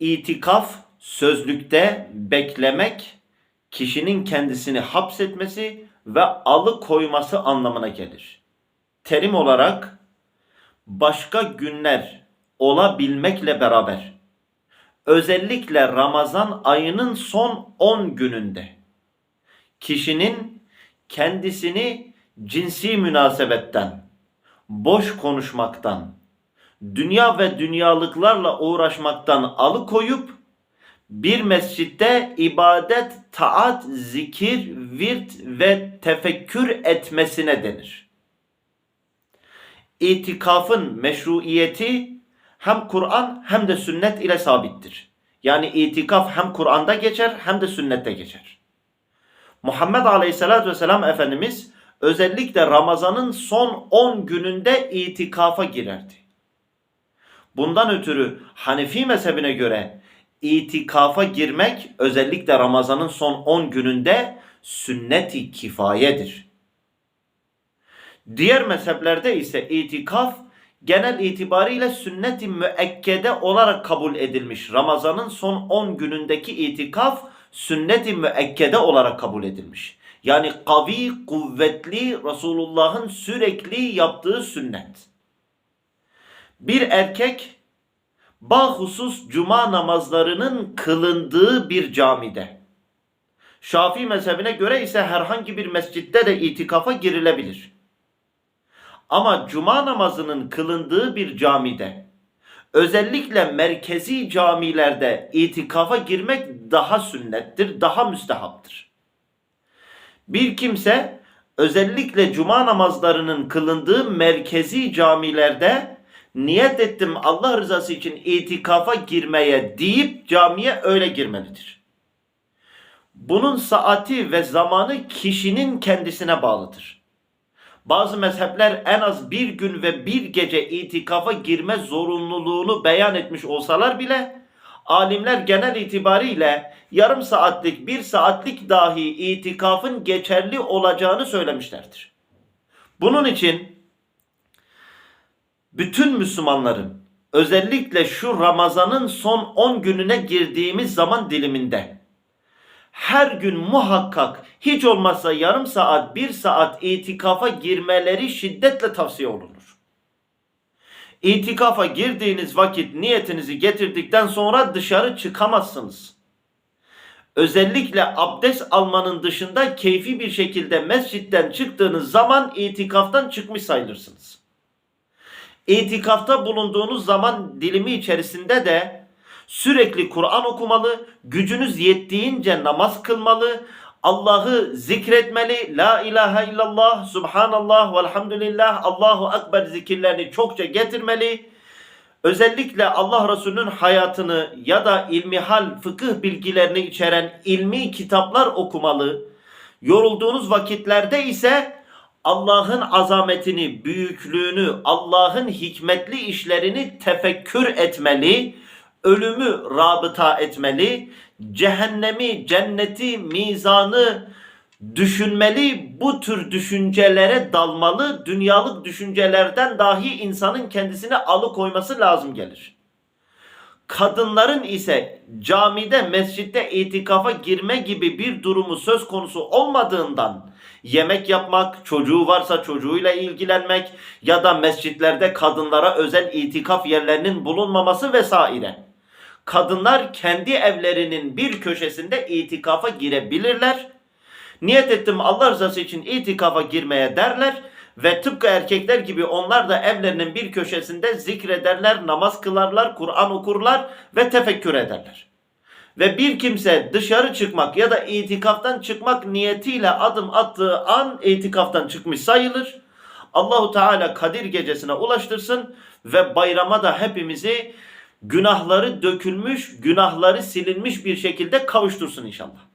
İtikaf sözlükte beklemek, kişinin kendisini hapsetmesi ve alıkoyması anlamına gelir. Terim olarak başka günler olabilmekle beraber özellikle Ramazan ayının son 10 gününde kişinin kendisini cinsi münasebetten, boş konuşmaktan, dünya ve dünyalıklarla uğraşmaktan alıkoyup bir mescitte ibadet, taat, zikir, virt ve tefekkür etmesine denir. İtikafın meşruiyeti hem Kur'an hem de sünnet ile sabittir. Yani itikaf hem Kur'an'da geçer hem de sünnette geçer. Muhammed Aleyhisselatü Vesselam Efendimiz özellikle Ramazan'ın son 10 gününde itikafa girerdi. Bundan ötürü Hanefi mezhebine göre itikafa girmek özellikle Ramazan'ın son 10 gününde sünnet-i kifayedir. Diğer mezheplerde ise itikaf genel itibariyle sünnet-i müekkede olarak kabul edilmiş. Ramazan'ın son 10 günündeki itikaf sünnet-i müekkede olarak kabul edilmiş. Yani kavi, kuvvetli, Resulullah'ın sürekli yaptığı sünnet. Bir erkek bahusus cuma namazlarının kılındığı bir camide. Şafii mezhebine göre ise herhangi bir mescitte de itikafa girilebilir. Ama cuma namazının kılındığı bir camide özellikle merkezi camilerde itikafa girmek daha sünnettir, daha müstehaptır. Bir kimse özellikle cuma namazlarının kılındığı merkezi camilerde niyet ettim Allah rızası için itikafa girmeye deyip camiye öyle girmelidir. Bunun saati ve zamanı kişinin kendisine bağlıdır. Bazı mezhepler en az bir gün ve bir gece itikafa girme zorunluluğunu beyan etmiş olsalar bile alimler genel itibariyle yarım saatlik bir saatlik dahi itikafın geçerli olacağını söylemişlerdir. Bunun için bütün Müslümanların özellikle şu Ramazan'ın son 10 gününe girdiğimiz zaman diliminde her gün muhakkak hiç olmazsa yarım saat bir saat itikafa girmeleri şiddetle tavsiye olunur. İtikafa girdiğiniz vakit niyetinizi getirdikten sonra dışarı çıkamazsınız. Özellikle abdest almanın dışında keyfi bir şekilde mescitten çıktığınız zaman itikaftan çıkmış sayılırsınız. İtikafta bulunduğunuz zaman dilimi içerisinde de sürekli Kur'an okumalı, gücünüz yettiğince namaz kılmalı, Allah'ı zikretmeli, la ilahe illallah, subhanallah, velhamdülillah, Allahu Ekber zikirlerini çokça getirmeli. Özellikle Allah Resulü'nün hayatını ya da ilmihal, fıkıh bilgilerini içeren ilmi kitaplar okumalı. Yorulduğunuz vakitlerde ise Allah'ın azametini, büyüklüğünü, Allah'ın hikmetli işlerini tefekkür etmeli, ölümü rabıta etmeli, cehennemi, cenneti, mizanı düşünmeli, bu tür düşüncelere dalmalı, dünyalık düşüncelerden dahi insanın kendisini alıkoyması lazım gelir. Kadınların ise camide, mescitte itikafa girme gibi bir durumu söz konusu olmadığından yemek yapmak, çocuğu varsa çocuğuyla ilgilenmek ya da mescitlerde kadınlara özel itikaf yerlerinin bulunmaması vesaire. Kadınlar kendi evlerinin bir köşesinde itikafa girebilirler. Niyet ettim Allah rızası için itikafa girmeye derler ve tıpkı erkekler gibi onlar da evlerinin bir köşesinde zikrederler, namaz kılarlar, Kur'an okurlar ve tefekkür ederler. Ve bir kimse dışarı çıkmak ya da itikaftan çıkmak niyetiyle adım attığı an itikaftan çıkmış sayılır. Allahu Teala Kadir gecesine ulaştırsın ve bayrama da hepimizi günahları dökülmüş, günahları silinmiş bir şekilde kavuştursun inşallah.